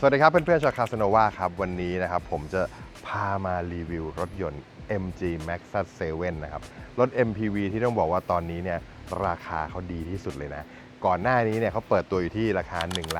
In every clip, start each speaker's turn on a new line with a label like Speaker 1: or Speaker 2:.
Speaker 1: สวัสดีครับเพื่อนๆชาวคาสโนวาครับวันนี้นะครับผมจะพามารีวิวรถยนต์ MG Maxus 7นะครับรถ MPV ที่ต้องบอกว่าตอนนี้เนี่ยราคาเขาดีที่สุดเลยนะ ก่อนหน้านี้เนี่ยเขาเปิดตัวอยู่ที่ราคา 1 7 4 9 0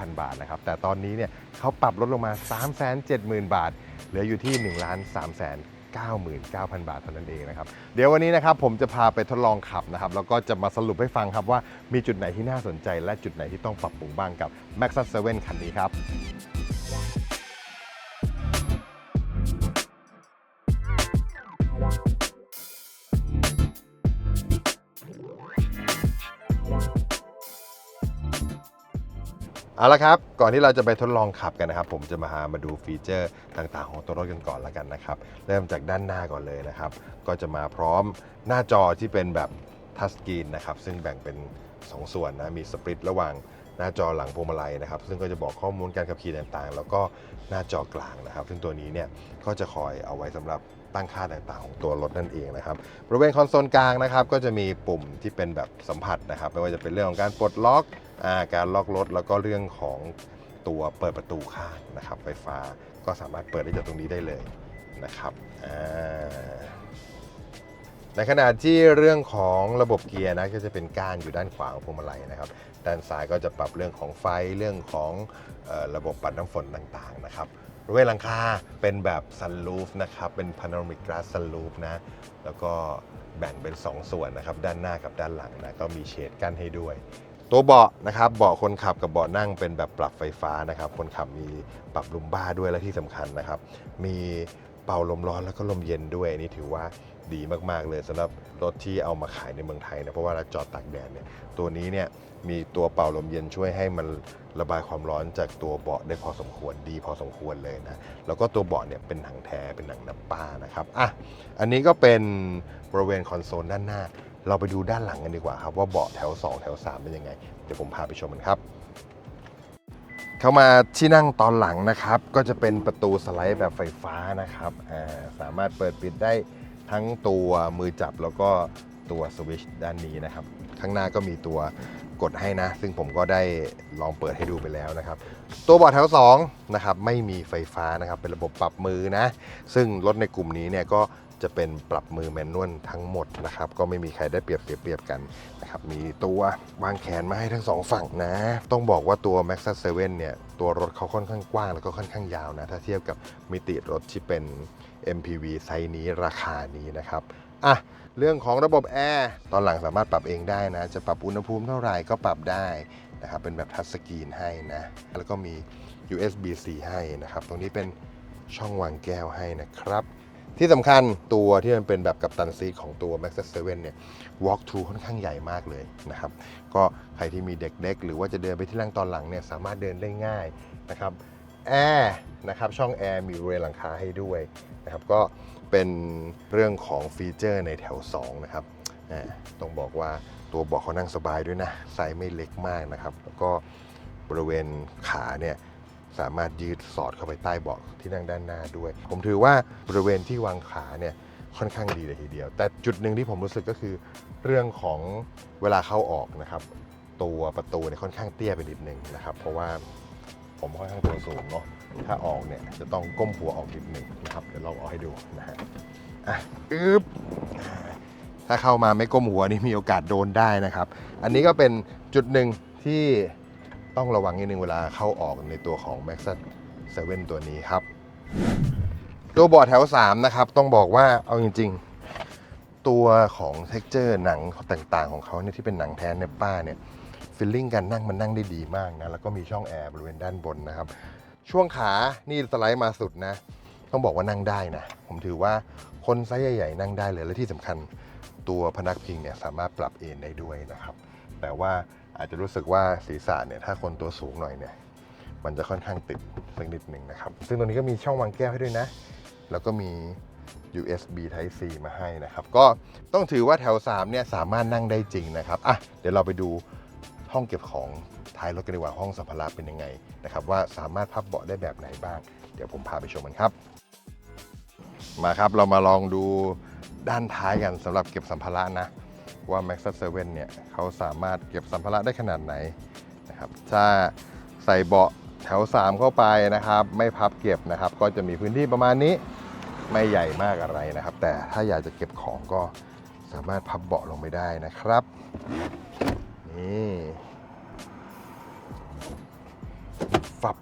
Speaker 1: 0 0 บาทนะครับแต่ตอนนี้เนี่ยเขาปรับลดลงมา 3 7 0 0 0 0 บาท เหลืออยู่ที่ 1 3 9 0 0 99,000 บาทเท่านั้นเองนะครับ เดี๋ยววันนี้นะครับผมจะพาไปทดลองขับนะครับ แล้วก็จะมาสรุปให้ฟังครับว่ามีจุดไหนที่น่าสนใจ และจุดไหนที่ต้องปรับปรุงบ้างกับ Maxus 7คันนี้ครับ เอาละครับ ก่อนที่เราจะไปทดลองขับกันนะครับ ผมจะมาหามาดูฟีเจอร์ต่างๆ ของตัวรถกันก่อนล้วกันนะครับ เริ่มจากด้านหน้าก่อนเลยนะครับ ก็จะมาพร้อมหน้าจอที่เป็นแบบทัชสกรีนนะครับ ซึ่งแบ่งเป็น 2 ส่วนนะ มีสปริตระหว่างหน้าจอหลังพวงมาลัยนะครับ ซึ่งก็จะบอกข้อมูลการขับขี่ต่างๆ แล้วก็หน้าจอกลางนะครับ ซึ่งตัวนี้เนี่ยก็จะคอยเอาไว้สำหรับ ตั้งค่าต่างๆของตัวรถนั่นเองนะครับบริเวณคอนโซลกลางนะครับก็จะมีปุ่มที่เป็นแบบสัมผัสนะครับไม่ว่าจะเป็นเรื่องของการปลดล็อกอการล็อกรถแล้วก็เรื่องของตัวเปิดประตูข้างนะครับ ไฟฟ้าก็สามารถเปิดได้จากตรงนี้ได้เลยนะครับในขณะที่เรื่องของระบบเกียร์นะก็จะเป็นก้านอยู่ด้านขวาของพวงมาลัยนะครับ ด้านซ้ายก็จะปรับเรื่องของไฟเรื่องของออระบบปัดน้ำฝนต่างๆนะครับ ริเวณหลังคาเป็นแบบซันรูฟนะครับ เป็น panoramic glass sunroof นะ แล้วก็แบ่งเป็น 2 ส่วนนะครับ ด้านหน้ากับด้านหลังนะ ก็มีเฉดกั้นให้ด้วย ตัวเบาะนะครับ เบาะคนขับกับเบาะนั่งเป็นแบบปรับไฟฟ้านะครับ คนขับมีปรับลุมบ้าด้วยและที่สำคัญนะครับ มีเป่าลมร้อนแล้วก็ลมเย็นด้วยนี่ถือว่าดีมากๆเลยสำหรับรถที่เอามาขายในเมืองไทยนะเพราะว่าเราจอดตากแดดเนี่ยตัวนี้เนี่ยมีตัวเป่าลมเย็นช่วยให้มัน ระบายความร้อนจากตัวเบาะได้พอสมควรดีพอสมควรเลยนะ แล้วก็ตัวเบาะเนี่ยเป็นหนังแท้เป็นหนังน้ำป้านะครับอะอันนี้ก็เป็นบริเวณคอนโซลด้านหน้า เราไปดูด้านหลังกันดีกว่าครับว่าเบาะแถว 2 แถว 3 เป็นยังไง เดี๋ยวผมพาไปชมกันครับ เข้ามาที่นั่งตอนหลังนะครับ ก็จะเป็นประตูสไลด์แบบไฟฟ้านะครับอ่าสามารถเปิดปิดได้ทั้งตัวมือจับแล้วก็ตัวสวิชด้านนี้นะครับ ข้างหน้าก็มีตัว กดให้นะ ซึ่งผมก็ได้ลองเปิดให้ดูไปแล้วนะครับ ตัวเบาะแถว2นะครับไม่มีไฟฟ้านะครับเป็นระบบปรับมือนะ ซึ่งรถในกลุ่มนี้เนี่ยก็จะเป็นปรับมือแมนนวลทั้งหมดนะครับ ก็ไม่มีใครได้เปรียบเสียเปรียบกันนะครับมีตัววางแขนมาให้ทั้งสองฝั่งนะ ต้องบอกว่าตัว Maxus 7เนี่ย ตัวรถเขาค่อนข้างกว้างแล้วก็ค่อนข้างยาวนะ ถ้าเทียบกับมิติรถที่เป็น MPV ไซส์นี้ราคานี้นะครับ อะเรื่องของระบบแอร์ตอนหลังสามารถปรับเองได้นะ จะปรับอุณหภูมิเท่าไหร่ก็ปรับได้นะครับเป็นแบบทัชสกรีนให้นะ แล้วก็มี USB-C ให้นะครับ ตรงนี้เป็นช่องวางแก้วให้นะครับ ที่สำคัญตัวที่มันเป็นแบบกับตันซีของตัว Maxus 7เนี่ย walk through ค่อนข้างใหญ่มากเลยนะครับ ก็ใครที่มีเด็กๆ หรือว่าจะเดินไปที่นั่งตอนหลังเนี่ยสามารถเดินได้ง่ายนะครับ แอร์นะครับช่องแอร์มีบริเวณหลังคาให้ด้วยนะครับก็เป็นเรื่องของฟีเจอร์ในแถว 2 นะครับอ่าต้องบอกว่าตัวเบาะเขานั่งสบายด้วยนะไซส์ไม่เล็กมากนะครับ แล้วก็บริเวณขาเนี่ยสามารถยืดสอดเข้าไปใต้เบาะที่นั่งด้านหน้าด้วย ผมถือว่าบริเวณที่วางขาเนี่ยค่อนข้างดีเลยทีเดียว แต่จุดหนึ่งที่ผมรู้สึกก็คือ เรื่องของเวลาเข้าออกนะครับ ตัวประตูเนี่ยค่อนข้างเตี้ยไปนิดนึงนะครับ เพราะว่า ผมค่อนข้างตัวสูงเนาะถ้าออกเนี่ยจะต้องก้มหัวออกนิดหนึ่งนะครับเดี๋ยวลองเอาให้ดูนะฮะอะอึ๊บถ้าเข้ามาไม่ก้มหัวนี่มีโอกาสโดนได้นะครับ อันนี้ก็เป็นจุดหนึ่งที่ต้องระวังนิดนึงเวลาเข้าออกในตัวของ Maxus 7ตัวนี้ครับ ตัวเบาะแถว 3 นะครับ ต้องบอกว่าเอาจริง ๆ ตัวของ t e x t อร์หนังต่างๆ ของเขาเนี่ยที่เป็นหนังแท้ในป้าเนี่ย ฟิลลิ่งการนั่งมันนั่งได้ดีมากนะแล้วก็มีช่องแอร์บริเวณด้านบนนะครับ ช่วงขานี่สไลด์มาสุดนะ ต้องบอกว่านั่งได้นะ ผมถือว่าคนไซส์ใหญ่ๆนั่งได้เลยและที่สำคัญตัวพนักพิงเนี่ยสามารถปรับเอนได้ด้วยนะครับ แต่ว่าอาจจะรู้สึกว่าศีรษะเนี่ยถ้าคนตัวสูงหน่อยเนี่ยมันจะค่อนข้างติดสักนิดหนึ่งนะครับ ซึ่งตรงนี้ก็มีช่องวางแก้วให้ด้วยนะ แล้วก็มี USB Type C มาให้นะครับ ก็ต้องถือว่าแถว 3 เนี่ยสามารถนั่งได้จริงนะครับ อะ เดี๋ยวเราไปดู ห้องเก็บของท้ายรถกันดีกว่าห้องสัมภาระเป็นยังไงนะครับว่าสามารถพับเบาะได้แบบไหนบ้าง เดี๋ยวผมพาไปชมกันครับ มาครับเรามาลองดูด้านท้ายกันสำหรับเก็บสัมภาระนะว่า Maxus 7เนี่ยเขาสามารถเก็บสัมภาระได้ขนาดไหนนะครับถ้าใส่เบาะแถว 3 เข้าไปนะครับ ไม่พับเก็บนะครับ ก็จะมีพื้นที่ประมาณนี้ไม่ใหญ่มากอะไรนะครับ แต่ถ้าอยากจะเก็บของก็สามารถพับเบาะลงไปได้นะครับ นี่ฝับ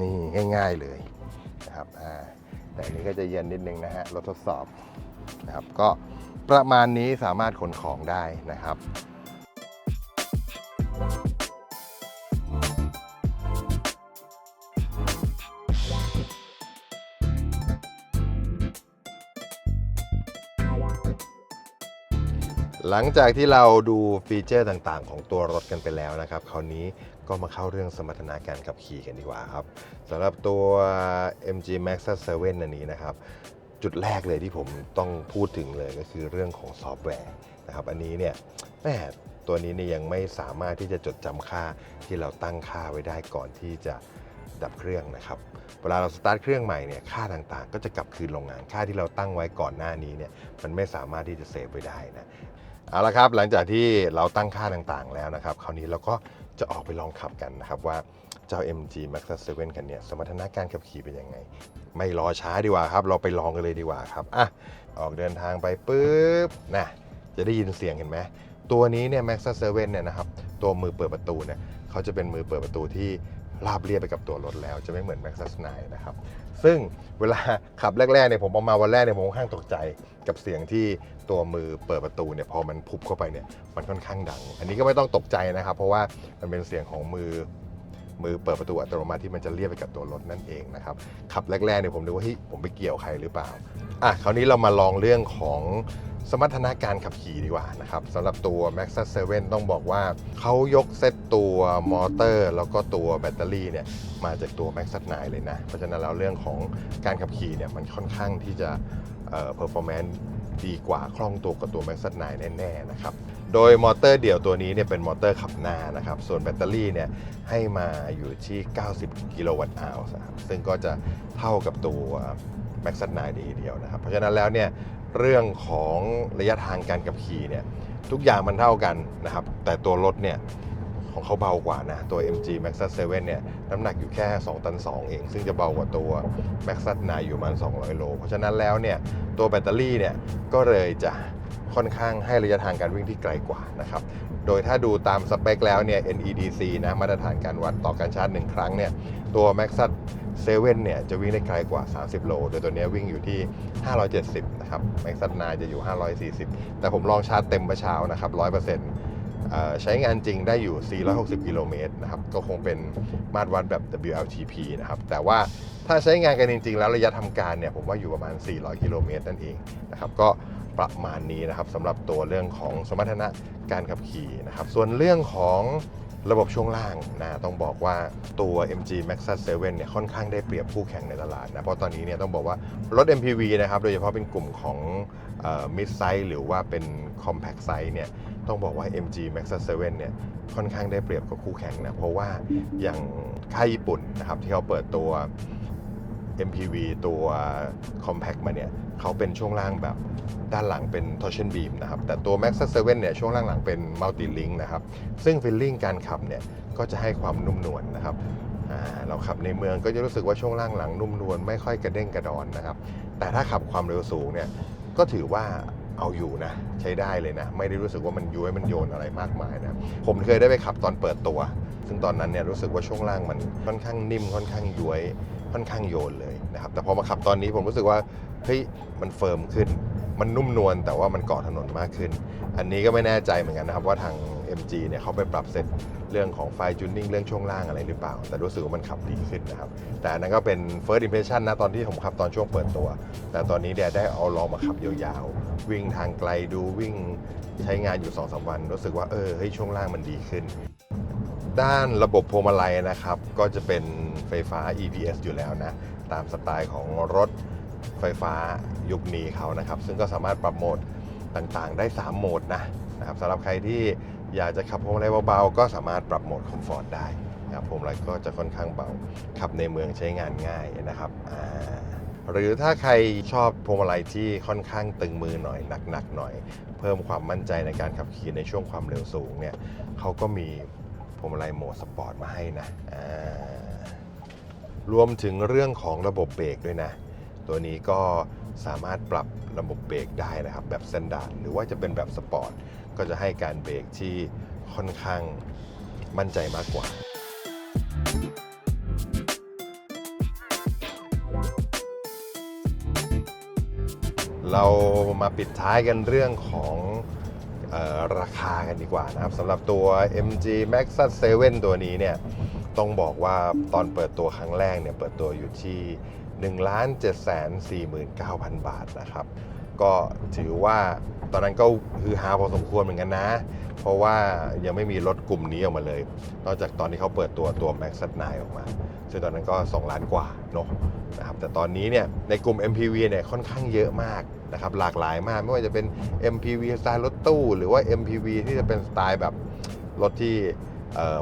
Speaker 1: นี่ง่าย ๆเลยนะครับอ่าแต่อันนี้ก็จะเย็นนิดนึงนะฮะรถทดสอบนะครับก็ประมาณนี้สามารถขนของได้นะครับ หลังจากที่เราดูฟีเจอร์ต่างๆ ของตัวรถกันไปแล้วนะครับ คราวนี้ก็มาเข้าเรื่องสมรรถนะการขับขี่กันดีกว่าครับสำหรับตัว MG Max 7อันนี้นะครับจุดแรกเลยที่ผมต้องพูดถึงเลยก็คือเรื่องของซอฟต์แวร์นะครับ อันนี้เนี่ยแม่ตัวนี้เนี่ยยังไม่สามารถที่จะจดจำค่าที่เราตั้งค่าไว้ได้ก่อนที่จะดับเครื่องนะครับ เวลาเราสตาร์ทเครื่องใหม่เนี่ยค่าต่างๆ ก็จะกลับคืนโรงงานค่าที่เราตั้งไว้ก่อนหน้านี้เนี่ยมันไม่สามารถที่จะเซฟไว้ได้นะ เอาละครับหลังจากที่เราตั้งค่าต่างๆแล้วนะครับ คราวนี้เราก็จะออกไปลองขับกันนะครับว่าเจ้า MG Max 7กันเนี่ยสมรรถนะการขับขี่เป็นยังไง ไม่รอช้าดีกว่าครับ เราไปลองกันเลยดีกว่าครับอะออกเดินทางไปปุ๊บนะจะได้ยินเสียงเห็นไหมตัวนี้เนี่ย Max 7เนี่ยนะครับตัวมือเปิดประตูเนี่ยเขาจะเป็นมือเปิดประตูที่ราบเรียบไปกับตัวรถแล้ว จะไม่เหมือน Max 9นะครับ ซึ่งเวลาขับแรกๆเนี่ยผมเอามาวันแรกเนี่ยผมค่อนข้างตกใจกับเสียงที่ตัวมือเปิดประตูเนี่ยพอมันพุบเข้าไปเนี่ยมันค่อนข้างดัง อันนี้ก็ไม่ต้องตกใจนะครับ เพราะว่ามันเป็นเสียงของมือ มือเปิดประตูอัตโนมัติที่มันจะเรียบไปกับตัวรถนั่นเองนะครับขับแรกๆเนี่ยผมดูว่าเฮ้ยผมไปเกี่ยวใครหรือเปล่าอะคราวนี้เรามาลองเรื่องของสมรรถนะการขับขี่ดีกว่านะครับสำหรับตัว Max 7ต้องบอกว่าเขายกเซตตัวมอเตอร์ แล้วก็ตัวแบตเตอรี่เนี่ยมาจากตัว Max 9เลยนะ เพราะฉะนั้นแล้วเรื่องของการขับขี่เนี่ยมันค่อนข้างที่จะเอ่อ performance ดีกว่าคล่องตัวกับตัว Max 9แน่ๆนะครับ โดยมอเตอร์เดี่ยวตัวนี้เนี่ยเป็นมอเตอร์ขับหน้านะครับ ส่วนแบตเตอรี่เนี่ยให้มาอยู่ที่ 90 กิโลวัตต์อาวครับซึ่งก็จะเท่ากับตัว Max 9ดีเดียวนะครับ เพราะฉะนั้นแล้วเนี่ยเรื่องของระยะทางการขับขี่เนี่ยทุกอย่างมันเท่ากันนะครับ แต่ตัวรถเนี่ยของเขาเบากว่านะ ตัว MG Max 7เนี่ยน้ำหนักอยู่แค่ 2 ตัน 2 เอง ซึ่งจะเบากว่าตัว Max 9อยู่ประมาณ 200 โล เพราะฉะนั้นแล้วเนี่ยตัวแบตเตอรี่เนี่ยก็เลยจะ ค่อนข้างให้ระยะทางการวิ่งที่ไกลกว่านะครับ โดยถ้าดูตามสเปคแล้วเนี่ย NEDC นะมาตรฐานการวัดต่อการชาร์จ 1 ครั้งเนี่ย ตัว Max 7เนี่ยจะวิ่งได้ไกลกว่า 30 โล โดยตัวนี้วิ่งอยู่ที่ 570 นะครับ Max 9จะอยู่ 540 แต่ผมลองชาร์จเต็มเมื่อเช้านะครับ 100%เอ่อใช้งานจริงได้อยู่ 460 กิโลเมตรนะครับ ก็คงเป็นมาตรวัดแบบ WLTP นะครับ แต่ว่าถ้าใช้งานกันจริง ๆ แล้วระยะทำการเนี่ยผมว่าอยู่ประมาณ 400 กิโลเมตรนั่นเองนะครับ ก็ ประมาณนี้นะครับสำหรับตัวเรื่องของสมรรถนะการขับขี่นะครับ ส่วนเรื่องของระบบช่วงล่างนะต้องบอกว่าตัว MG Maxus 7เนี่ยค่อนข้างได้เปรียบคู่แข่งในตลาดนะเพราะตอนนี้เนี่ยต้องบอกว่ารถ MPV นะครับโดยเฉพาะเป็นกลุ่มของมิดไซส์หรือว่าเป็น compact size เนี่ยต้องบอกว่า MG Maxus 7เนี่ยค่อนข้างได้เปรียบกับคู่แข่งนะเพราะว่าอย่างค่ายญี่ปุ่นนะครับที่เขาเปิดตัว MPV ตัว compact มาเนี่ยเขาเป็นช่วงล่างแบบด้านหลังเป็น torsion beam นะครับ แต่ตัว Max 7เนี่ยช่วงล่างหลังเป็น multi link นะครับ ซึ่ง feeling การขับเนี่ยก็จะให้ความนุ่มนวลนะครับเราขับในเมืองก็จะรู้สึกว่าช่วงล่างหลังนุ่มนวลไม่ค่อยกระเด้งกระดอนนะครับ แต่ถ้าขับความเร็วสูงเนี่ยก็ถือว่า เอาอยู่นะ ใช้ได้เลยนะ ไม่ได้รู้สึกว่ามันย้วยมันโยนอะไรมากมายนะ ผมเคยได้ไปขับตอนเปิดตัว ซึ่งตอนนั้นเนี่ยรู้สึกว่าช่วงล่างมันค่อนข้างนิ่มค่อนข้างย้วยค่อนข้างโยนเลยนะครับ แต่พอมาขับตอนนี้ผมรู้สึกว่าเฮ้ยมันเฟิร์มขึ้น มันนุ่มนวลแต่ว่ามันเกาะถนนมากขึ้น อันนี้ก็ไม่แน่ใจเหมือนกันนะครับว่าทาง MG เนี่ยเขาไปปรับเซตเรื่องของไฟจูนนิ่งเรื่องช่วงล่างอะไรหรือเปล่า แต่รู้สึกว่ามันขับดีขึ้นนะครับ แต่อันนั้นก็เป็น first impression นะตอนที่ผมขับตอนช่วงเปิดตัว แต่ตอนนี้เนี่ยได้เอาลองมาขับยาวๆ วิ่งทางไกลดูวิ่งใช้งานอยู่2อสวัน รู้สึกว่าเออเฮ้ยช่วงล่างมันดีขึ้น ด้านระบบพวงมาลัยนะครับ ก็จะเป็นไฟฟ้า EPS อยู่แล้วนะ ตามสไตล์ของรถไฟฟ้ายุคนี้เขานะครับ ซึ่งก็สามารถปรับโหมดต่างๆ ได้ 3 โหมดนะนะครับสำหรับใครที่ อยากจะขับพวงมาลัยเบาๆ ก็สามารถปรับโหมดคอมฟอร์ตได้นะครับพวงมาลัยก็จะค่อนข้างเบา ขับในเมืองใช้งานง่ายนะครับหรือถ้าใครชอบพวงมาลัยที่ค่อนข้างตึงมือหน่อยหนักๆหน่อย เพิ่มความมั่นใจในการขับขี่ในช่วงความเร็วสูงเนี่ยเขาก็มีพวงมาลัยโหมดสปอร์ตมาให้นะรวมถึงเรื่องของระบบเบรกด้วยนะ ตัวนี้ก็สามารถปรับระบบเบรกได้นะครับ แบบสแตนดาร์ดหรือว่าจะเป็นแบบสปอร์ต ก็จะให้การเบรกที่ค่อนข้างมั่นใจมากกว่า เรามาปิดท้ายกันเรื่องของออราคากันดีกว่านะครับสำหรับตัว MG Maxus 7ตัวนี้เนี่ยต้องบอกว่าตอนเปิดตัวครั้งแรกเนี่ยเปิดตัวอยู่ที่1 7 4 9 0 0 0 บาทนะครับ ก็ถือว่า ตอนนั้นก็ฮือฮาพอสมควรเหมือนกันนะ เพราะว่ายังไม่มีรถกลุ่มนี้ออกมาเลย นอกจากตอนที่เขาเปิดตัวตัว Max 9ออกมา ซึ่งตอนนั้นก็ 2 ล้านกว่าเนอะนะครับแต่ตอนนี้เนี่ยในกลุ่ม MPV เนี่ยค่อนข้างเยอะมากนะครับหลากหลายมากไม่ว่าจะเป็น MPV สไตล์รถตู้ หรือว่า MPV ที่จะเป็นสไตล์แบบรถที่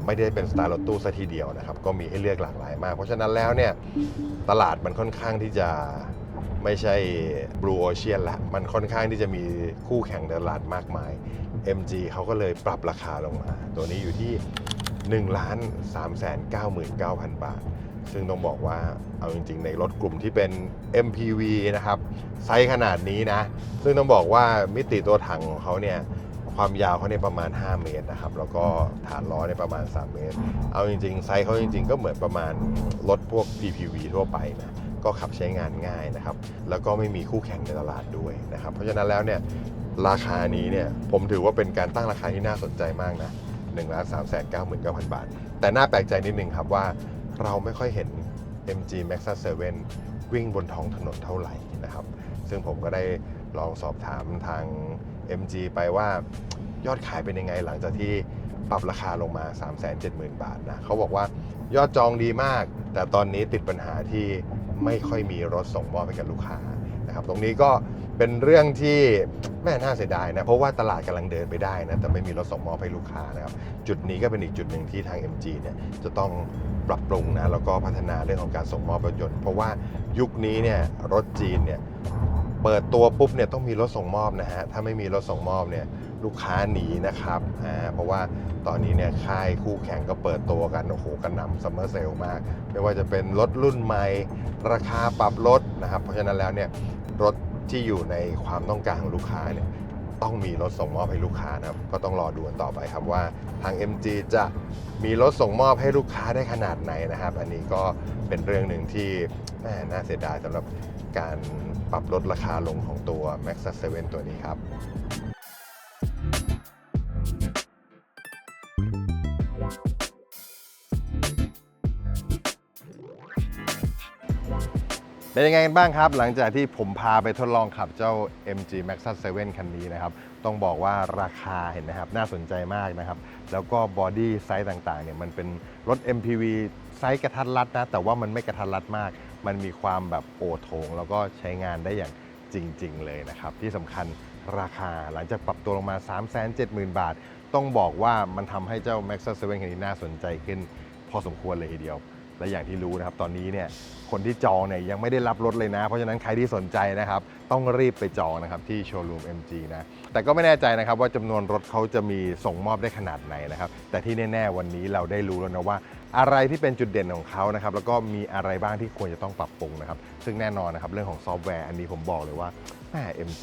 Speaker 1: ไม่ได้เป็นสไตล์รถตู้ซะทีเดียวนะครับ ก็มีให้เลือกหลากหลายมาก เพราะฉะนั้นแล้วเนี่ยตลาดมันค่อนข้างที่จะ ไม่ใช่ Blue Ocean ละ มันค่อนข้างที่จะมีคู่แข่งในตลาดมากมาย MG เขาก็เลยปรับราคาลงมา ตัวนี้อยู่ที่1ล้าน3แสน99,000 บาท ซึ่งต้องบอกว่าเอาจริงๆ ในรถกลุ่มที่เป็น MPV นะครับ ไซส์ขนาดนี้นะ ซึ่งต้องบอกว่ามิติตัวถังของเขาเนี่ย ความยาวเขาเนี่ยประมาณ 5 เมตรนะครับ แล้วก็ฐานล้อเนี่ยประมาณ 3 เมตร เอาจริงๆ ไซส์เขาจริง ๆ ก็เหมือนประมาณรถพวก PPV ทั่วไปนะ ก็ขับใช้งานง่ายนะครับ แล้วก็ไม่มีคู่แข่งในตลาดด้วยนะครับ เพราะฉะนั้นแล้วเนี่ยราคานี้เนี่ยผมถือว่าเป็นการตั้งราคาที่น่าสนใจมากนะ1ล้าน3แสน99,000บาท แต่น่าแปลกใจนิดนึงครับว่าเราไม่ค่อยเห็น MG Maxus 7 วิ่งบนท้องถนนเท่าไหร่นะครับ ซึ่งผมก็ได้ลองสอบถามทาง MG ไปว่ายอดขายเป็นยังไงหลังจากที่ปรับราคาลงมา 370,000 บาทนะเขาบอกว่ายอดจองดีมาก แต่ตอนนี้ติดปัญหาที่ ไม่ค่อยมีรถส่งมอบให้กับลูกค้านะครับตรงนี้ก็เป็นเรื่องที่แม่น่าเสียดายนะเพราะว่าตลาดกำลังเดินไปได้นะแต่ไม่มีรถส่งมอบให้ลูกค้านะครับจุดนี้ก็เป็นอีกจุดหนึ่งที่ทาง MG เนี่ยจะต้องปรับปรุงนะแล้วก็พัฒนาเรื่องของการส่งมอบรถยนต์ เพราะว่ายุคนี้เนี่ยรถจีนเนี่ยเปิดตัวปุ๊บเนี่ยต้องมีรถส่งมอบนะฮะถ้าไม่มีรถส่งมอบเนี่ย ลูกค้าหนีนะครับอ่าเพราะว่าตอนนี้เนี่ยค่ายคู่แข่งก็เปิดตัวกัน โอ้โหกระหน่ำซัมเมอร์เซลมาก ไม่ว่าจะเป็นรถรุ่นใหม่ ราคาปรับลดนะครับ เพราะฉะนั้นแล้วเนี่ยรถที่อยู่ในความต้องการของลูกค้าเนี่ยต้องมีรถส่งมอบให้ลูกค้านะครับ ก็ต้องรอดูกันต่อไปครับว่าทาง MG จะมีรถส่งมอบให้ลูกค้าได้ขนาดไหนนะครับ อันนี้ก็เป็นเรื่องหนึ่งที่น่าเสียดายสำหรับการปรับลดราคาลงของตัว Max 7ตัวนี้ครับ เป็นยังไงกันบ้างครับ หลังจากที่ผมพาไปทดลองขับเจ้า MG Maxus 7 คันนี้นะครับ ต้องบอกว่าราคาเห็นนะครับ น่าสนใจมากนะครับ แล้วก็บอดี้ไซส์ต่างๆเนี่ยมันเป็นรถ MPV ไซส์กระทัดรัดนะ แต่ว่ามันไม่กระทัดรัดมาก มันมีความแบบโอโถง แล้วก็ใช้งานได้อย่างจริง ๆ เลยนะครับ ที่สำคัญราคาหลังจากปรับตัวลงมา 370,000 บาท ต้องบอกว่ามันทำให้เจ้า Maxus 7 คันนี้น่าสนใจขึ้นพอสมควรเลยทีเดียว และอย่างที่รู้นะครับ ตอนนี้เนี่ยคนที่จองเนี่ยยังไม่ได้รับรถเลยนะ เพราะฉะนั้นใครที่สนใจนะครับ ต้องรีบไปจองนะครับที่โชว์รูม MG นะ แต่ก็ไม่แน่ใจนะครับว่าจำนวนรถเขาจะมีส่งมอบได้ขนาดไหนนะครับ แต่ที่แน่ ๆ วันนี้เราได้รู้แล้วนะว่า อะไรที่เป็นจุดเด่นของเขานะครับ แล้วก็มีอะไรบ้างที่ควรจะต้องปรับปรุงนะครับ ซึ่งแน่นอนนะครับเรื่องของซอฟต์แวร์อันนี้ผมบอกเลยว่าแม่ MG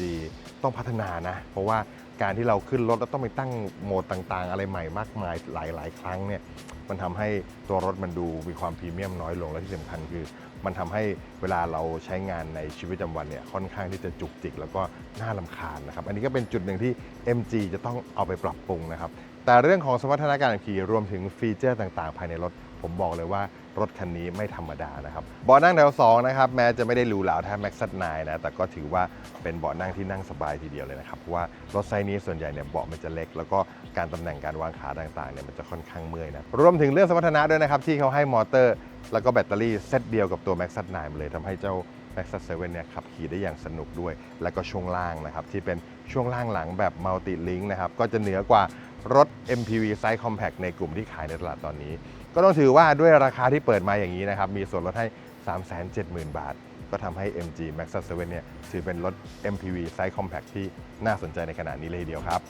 Speaker 1: ต้องพัฒนานะ เพราะว่าการที่เราขึ้นรถแล้วต้องไปตั้งโหมดต่างๆ อะไรใหม่มากมายหลาย ๆ ครั้งเนี่ย มันทำให้ตัวรถมันดูมีความพรีเมียมน้อยลงและที่สำคัญคือ มันทำให้เวลาเราใช้งานในชีวิตประจำวันเนี่ยค่อนข้างที่จะจุกจิก แล้วก็น่าลำคาญนะครับ อันนี้ก็เป็นจุดหนึ่งที่ MG จะต้องเอาไปปรับปรุงนะครับแต่เรื่องของสมรรถนะการขับขี่รวมถึงฟีเจอร์ต่าง ๆ ภายในรถ ผมบอกเลยว่า รถคันนี้ไม่ธรรมดานะครับเบาะนั่งแถว2นะครับแม้จะไม่ได้หรูหราเท่า Max 9นนะแต่ก็ถือว่าเป็นเบาะนั่งที่นั่งสบายทีเดียวเลยนะครับเพราะว่ารถไซส์นี้ส่วนใหญ่เนี่ยเบาะมันจะเล็ก แล้วก็การตำแหน่งการวางขาต่างๆเนี่ยมันจะค่อนข้างเมื่อยนะรวมถึงเรื่องสมรรถนะด้วยนะครับที่เขาให้มอเตอร์ แล้วก็แบตเตอรี่เซตเดียวกับตัว Max 9มาเลยทำให้เจ้า Maxus 7เนี่ยขับขี่ได้อย่างสนุกด้วย แล้วก็ช่วงล่างนะครับ ที่เป็นช่วงล่างหลังแบบมัลติลิง k นะครับ ก็จะเหนือกว่า รถ MPV Size Compact ในกลุ่มที่ขายในตลาดตอนนี้ ก็ต้องถือว่าด้วยราคาที่เปิดมาอย่างนี้นะครับ มีส่วนลดให้ 370,000 บาท ก็ทำให้ MG Maxus 7เนี่ยถือเป็นรถ MPV Size Compact ที่น่าสนใจในขณะนี้เลยทีเดียวครับ